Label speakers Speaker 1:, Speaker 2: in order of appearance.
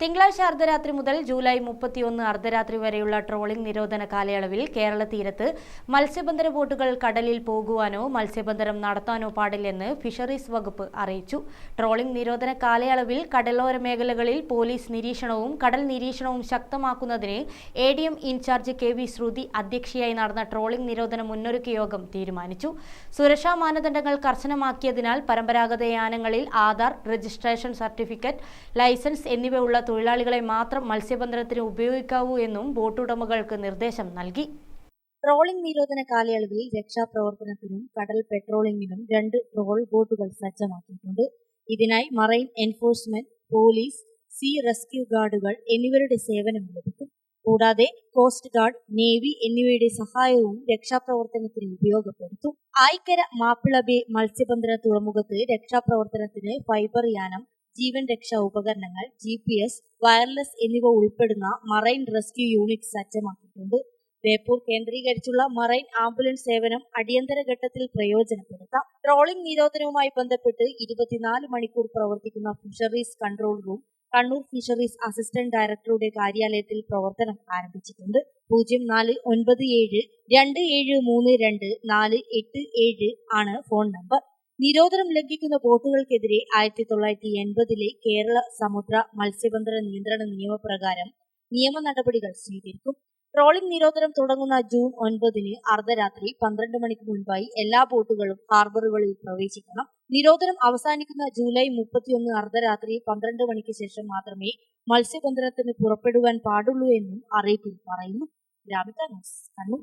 Speaker 1: തിങ്കളാഴ്ച അർദ്ധരാത്രി മുതൽ ജൂലൈ മുപ്പത്തിയൊന്ന് അർദ്ധരാത്രി വരെയുള്ള ട്രോളിംഗ് നിരോധന കാലയളവിൽ കേരള തീരത്ത് മത്സ്യബന്ധന ബോട്ടുകൾ കടലിൽ പോകുവാനോ മത്സ്യബന്ധനം നടത്താനോ പാടില്ലെന്ന് ഫിഷറീസ് വകുപ്പ് അറിയിച്ചു. ട്രോളിംഗ് നിരോധന കാലയളവിൽ കടലോര മേഖലകളിൽ പോലീസ് നിരീക്ഷണവും കടൽ നിരീക്ഷണവും ശക്തമാക്കുന്നതിന് A D M incharge K V Shruthi അധ്യക്ഷയായി നടന്ന ട്രോളിംഗ് നിരോധന മുന്നൊരുക്ക യോഗം തീരുമാനിച്ചു. സുരക്ഷാ മാനദണ്ഡങ്ങൾ കർശനമാക്കിയതിനാൽ പരമ്പരാഗത യാനങ്ങളിൽ ആധാർ രജിസ്ട്രേഷൻ സർട്ടിഫിക്കറ്റ് ലൈസൻസ് എന്നിവ ഉള്ള തൊഴിലാളികളെ മാത്രം മത്സ്യബന്ധനത്തിന് ഉപയോഗിക്കാവൂ എന്നും ബോട്ടുടമകൾക്ക് നിർദ്ദേശം നൽകി. ട്രോളിംഗ് നിരോധന കാലയളവിൽ രക്ഷാപ്രവർത്തനത്തിനും കടൽ പെട്രോളിംഗിനും രണ്ട് ട്രോൾ ബോട്ടുകൾ സജ്ജമാക്കിയിട്ടുണ്ട്. ഇതിനായി marine enforcement police sea rescue ഗാർഡുകൾ എന്നിവരുടെ സേവനം ലഭിക്കും. കൂടാതെ കോസ്റ്റ് ഗാർഡ് നേവി എന്നിവയുടെ സഹായവും രക്ഷാപ്രവർത്തനത്തിന് ഉപയോഗപ്പെടുത്തും. ആയിക്കര മാപ്പിള ബേ മത്സ്യബന്ധന തുറമുഖത്ത് രക്ഷാപ്രവർത്തനത്തിന് ഫൈബർ യാനം ജീവൻ രക്ഷാ ഉപകരണങ്ങൾ ജി പി എസ് വയർലെസ് എന്നിവ ഉൾപ്പെടുന്ന മറൈൻ റെസ്ക്യൂ യൂണിറ്റ് സജ്ജമാക്കിയിട്ടുണ്ട്. ബേപ്പൂർ കേന്ദ്രീകരിച്ചുള്ള മറൈൻ ആംബുലൻസ് സേവനം അടിയന്തര ഘട്ടത്തിൽ പ്രയോജനപ്പെടുത്താം. ട്രോളിംഗ് നിരോധനവുമായി ബന്ധപ്പെട്ട് ഇരുപത്തിനാല് മണിക്കൂർ പ്രവർത്തിക്കുന്ന fisheries control room Kannur fisheries assistant ഡയറക്ടറുടെ കാര്യാലയത്തിൽ പ്രവർത്തനം ആരംഭിച്ചിട്ടുണ്ട്. പൂജ്യം നാല് ഒൻപത് ഏഴ് രണ്ട് ഏഴ് മൂന്ന് രണ്ട് നാല് എട്ട് ഏഴ് ആണ് ഫോൺ നമ്പർ. നിരോധനം ലംഘിക്കുന്ന ബോട്ടുകൾക്കെതിരെ ആയിരത്തി തൊള്ളായിരത്തി എൺപതിലെ കേരള സമുദ്ര മത്സ്യബന്ധന നിയന്ത്രണ നിയമപ്രകാരം നിയമ നടപടികൾ സ്വീകരിക്കും. ട്രോളിംഗ് നിരോധനം തുടങ്ങുന്ന ജൂൺ ഒൻപതിന് അർദ്ധരാത്രി പന്ത്രണ്ട് മണിക്ക് മുൻപായി എല്ലാ ബോട്ടുകളും ഹാർബറുകളിൽ പ്രവേശിക്കണം. നിരോധനം അവസാനിക്കുന്ന ജൂലൈ മുപ്പത്തിയൊന്ന് അർദ്ധരാത്രി പന്ത്രണ്ട് മണിക്ക് ശേഷം മാത്രമേ മത്സ്യബന്ധനത്തിന് പുറപ്പെടുവാൻ പാടുള്ളൂ എന്നും അറിയിപ്പിൽ പറയുന്നു. ഗ്രാമിക കണ്ണൂർ.